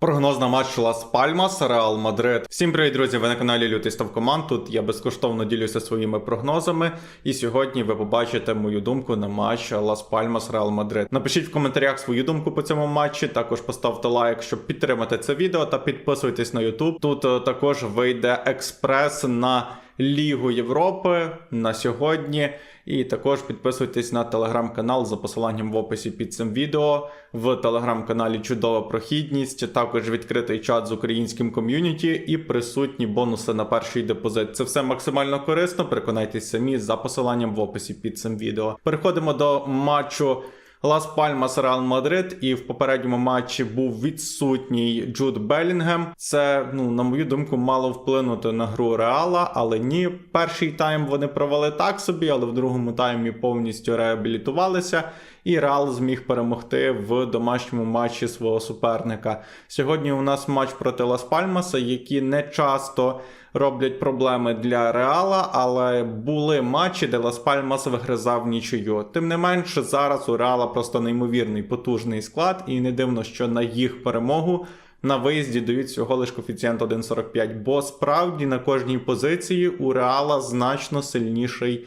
Прогноз на матч Лас Пальмас, Реал Мадрид. Всім привіт, друзі! Ви на каналі Лютий Став Команд. Тут я безкоштовно ділюся своїми прогнозами. І сьогодні ви побачите мою думку на матч Лас Пальмас Реал Мадрид. Напишіть в коментарях свою думку по цьому матчі. Також поставте лайк, щоб підтримати це відео, та підписуйтесь на YouTube. Тут е, також вийде експрес на Лігу Європи на сьогодні. І також підписуйтесь на телеграм-канал за посиланням в описі під цим відео. В телеграм-каналі чудова прохідність, також відкритий чат з українським ком'юніті і присутні бонуси на перший депозит. Це все максимально корисно. Переконайтесь самі за посиланням в описі під цим відео. Переходимо до матчу. Лас Пальмас Реал Мадрид, і в попередньому матчі був відсутній Джуд Белінгем. Це, ну, на мою думку, мало вплинути на гру Реала, але ні. Перший тайм вони провели так собі, але в другому таймі повністю реабілітувалися. І Реал зміг перемогти в домашньому матчі свого суперника. Сьогодні у нас матч проти Лас Пальмаса, які не часто роблять проблеми для Реала, але були матчі, де Лас Пальмас вигризав нічию. Тим не менше, зараз у Реала просто неймовірний потужний склад, і не дивно, що на їх перемогу. На виїзді дають всього лиш коефіцієнт 1,45, бо справді на кожній позиції у Реала значно сильніший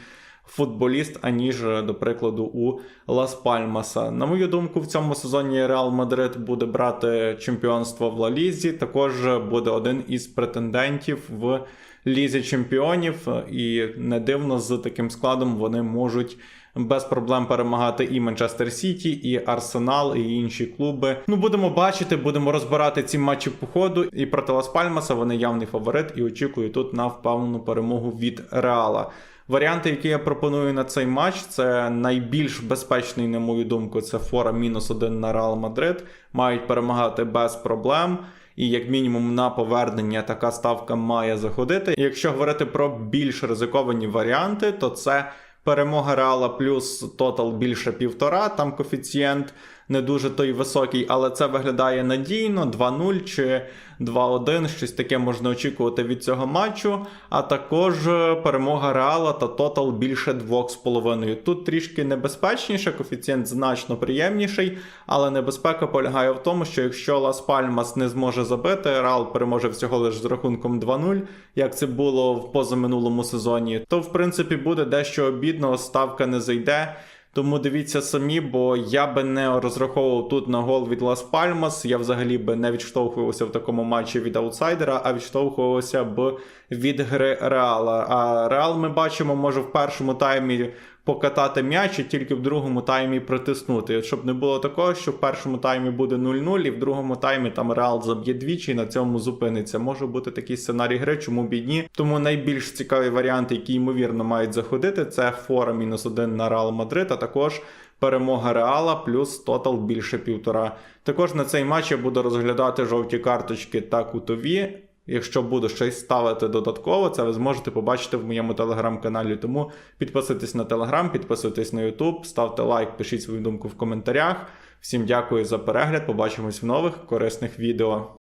футболіст, аніж, до прикладу, у Лас Пальмаса. На мою думку, в цьому сезоні Реал Мадрид буде брати чемпіонство в Ла Лізі. Також буде один із претендентів в Лізі чемпіонів, і не дивно з таким складом вони можуть. Без проблем перемагати і Манчестер Сіті, і Арсенал, і інші клуби. Ну будемо бачити, будемо розбирати ці матчі по ходу. І проти Лас Пальмаса вони явний фаворит і очікую тут на впевнену перемогу від Реала. Варіанти, які я пропоную на цей матч, це найбільш безпечний, на мою думку, це фора мінус один на Реал Мадрид. Мають перемагати без проблем. І як мінімум на повернення така ставка має заходити. Якщо говорити про більш ризиковані варіанти, то це перемога Реала плюс тотал більше півтора. Там коефіцієнт не дуже той високий, але це виглядає надійно. 2-0 чи 2-1, щось таке можна очікувати від цього матчу. А також перемога Реала та тотал більше 2,5. Тут трішки небезпечніше, коефіцієнт значно приємніший, але небезпека полягає в тому, що якщо Лас Пальмас не зможе забити, Реал переможе всього лише з рахунком 2-0, як це було в позаминулому сезоні, то в принципі буде дещо обідно, ставка не зайде. Тому дивіться самі, бо я би не розраховував тут на гол від Лас Пальмас. Я взагалі би не відштовхувався в такому матчі від аутсайдера, а відштовхувався б від гри Реала. А Реал ми бачимо, може в першому таймі покатати м'яч і тільки в другому таймі притиснути. От Щоб не було такого, що в першому таймі буде 0-0, і в другому таймі там Реал заб'є двічі і на цьому зупиниться. Може бути такий сценарій гри, чому б і ні. Тому найбільш цікаві варіанти, які ймовірно мають заходити, це фора мінус один на Реал Мадрид, а також. Перемога Реала плюс тотал більше півтора. Також на цей матч я буду розглядати жовті карточки та кутові. Якщо буду щось ставити додатково, це ви зможете побачити в моєму телеграм-каналі. Тому підписуйтесь на телеграм, підписуйтесь на Ютуб, ставте лайк, пишіть свою думку в коментарях. Всім дякую за перегляд. Побачимось в нових корисних відео.